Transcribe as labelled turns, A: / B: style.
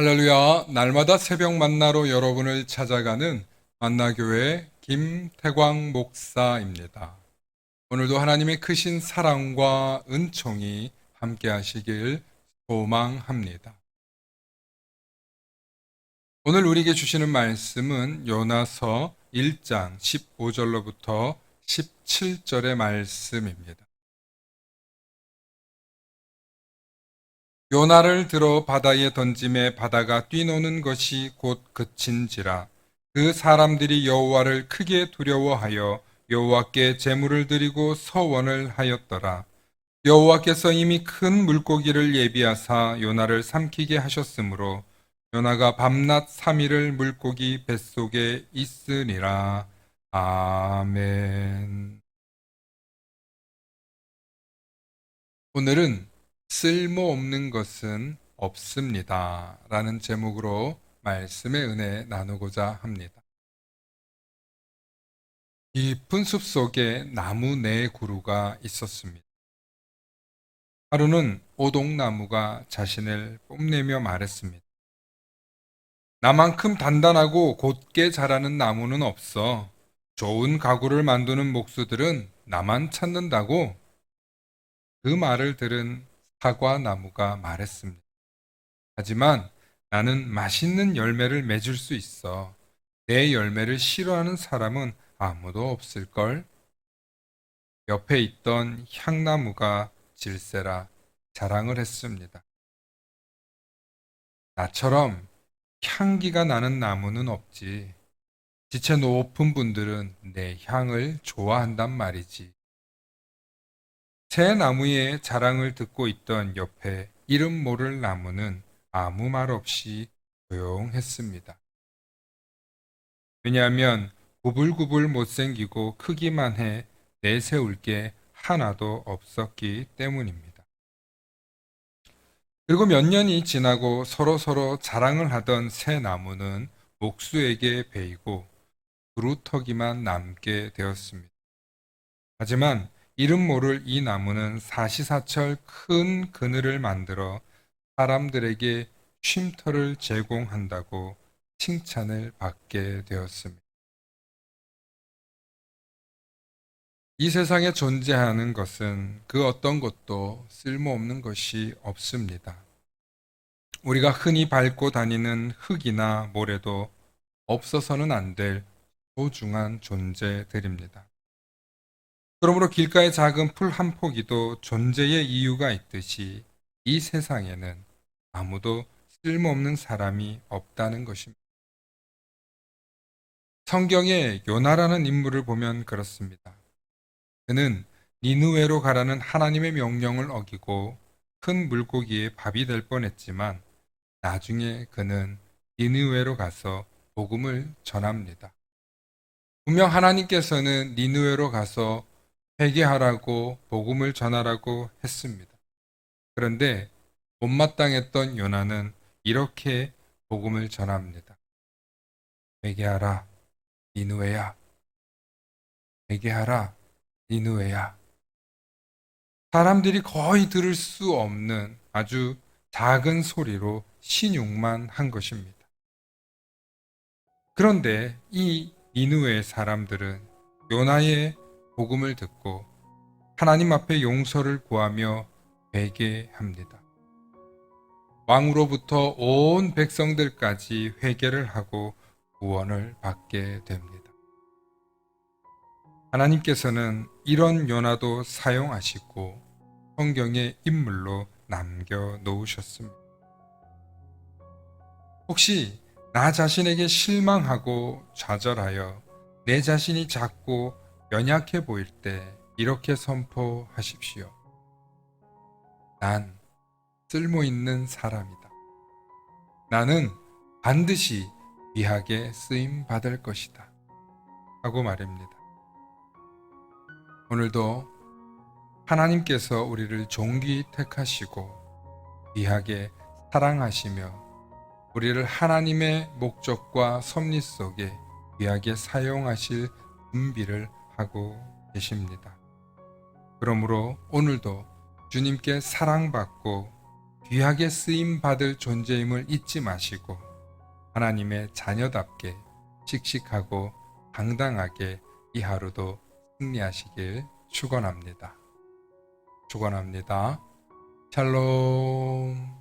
A: 할렐루야. 날마다 새벽 만나로 여러분을 찾아가는 만나교회 김태광 목사입니다. 오늘도 하나님의 크신 사랑과 은총이 함께 하시길 소망합니다. 오늘 우리에게 주시는 말씀은 요나서 1장 15절로부터 17절의 말씀입니다. 요나를 들어 바다에 던짐에 바다가 뛰노는 것이 곧 그친지라. 그 사람들이 여호와를 크게 두려워하여 여호와께 제물을 드리고 서원을 하였더라. 여호와께서 이미 큰 물고기를 예비하사 요나를 삼키게 하셨으므로 요나가 밤낮 삼일을 물고기 뱃속에 있으니라. 아멘. 오늘은 쓸모없는 것은 없습니다. 라는 제목으로 말씀의 은혜 나누고자 합니다. 깊은 숲 속에 나무 네 그루가 있었습니다. 하루는 오동나무가 자신을 뽐내며 말했습니다. 나만큼 단단하고 곧게 자라는 나무는 없어. 좋은 가구를 만드는 목수들은 나만 찾는다고. 그 말을 들은 사과 나무가 말했습니다. 하지만 나는 맛있는 열매를 맺을 수 있어. 내 열매를 싫어하는 사람은 아무도 없을걸? 옆에 있던 향나무가 질세라 자랑을 했습니다. 나처럼 향기가 나는 나무는 없지. 지체 높은 분들은 내 향을 좋아한단 말이지. 새 나무의 자랑을 듣고 있던 옆에 이름 모를 나무는 아무 말 없이 조용했습니다. 왜냐하면 구불구불 못생기고 크기만 해 내세울 게 하나도 없었기 때문입니다. 그리고 몇 년이 지나고 서로서로 자랑을 하던 새 나무는 목수에게 베이고 그루터기만 남게 되었습니다. 하지만 이름 모를 이 나무는 사시사철 큰 그늘을 만들어 사람들에게 쉼터를 제공한다고 칭찬을 받게 되었습니다. 이 세상에 존재하는 것은 그 어떤 것도 쓸모없는 것이 없습니다. 우리가 흔히 밟고 다니는 흙이나 모래도 없어서는 안 될 소중한 존재들입니다. 그러므로 길가의 작은 풀 한 포기도 존재의 이유가 있듯이 이 세상에는 아무도 쓸모없는 사람이 없다는 것입니다. 성경에 요나라는 인물을 보면 그렇습니다. 그는 니누웨로 가라는 하나님의 명령을 어기고 큰 물고기의 밥이 될 뻔했지만 나중에 그는 니누웨로 가서 복음을 전합니다. 분명 하나님께서는 니누웨로 가서 회개하라고 복음을 전하라고 했습니다. 그런데 못마땅했던 요나는 이렇게 복음을 전합니다. 회개하라, 니누에야. 회개하라, 니누에야. 사람들이 거의 들을 수 없는 아주 작은 소리로 신용만 한 것입니다. 그런데 이 니누의 사람들은 요나의 복음을 듣고 하나님 앞에 용서를 구하며 회개합니다. 왕으로부터 온 백성들까지 회개를 하고 구원을 받게 됩니다. 하나님께서는 이런 요나도 사용하시고 성경의 인물로 남겨 놓으셨습니다. 혹시 나 자신에게 실망하고 좌절하여 내 자신이 작고 연약해 보일 때 이렇게 선포하십시오. 난 쓸모 있는 사람이다. 나는 반드시 귀하게 쓰임 받을 것이다. 하고 말입니다. 오늘도 하나님께서 우리를 종기 택하시고 귀하게 사랑하시며 우리를 하나님의 목적과 섭리 속에 귀하게 사용하실 준비를 하고 계십니다. 그러므로 오늘도 주님께 사랑받고 귀하게 쓰임 받을 존재임을 잊지 마시고 하나님의 자녀답게 씩씩하고 당당하게 이 하루도 승리하시길 축원합니다. 축원합니다. 샬롬.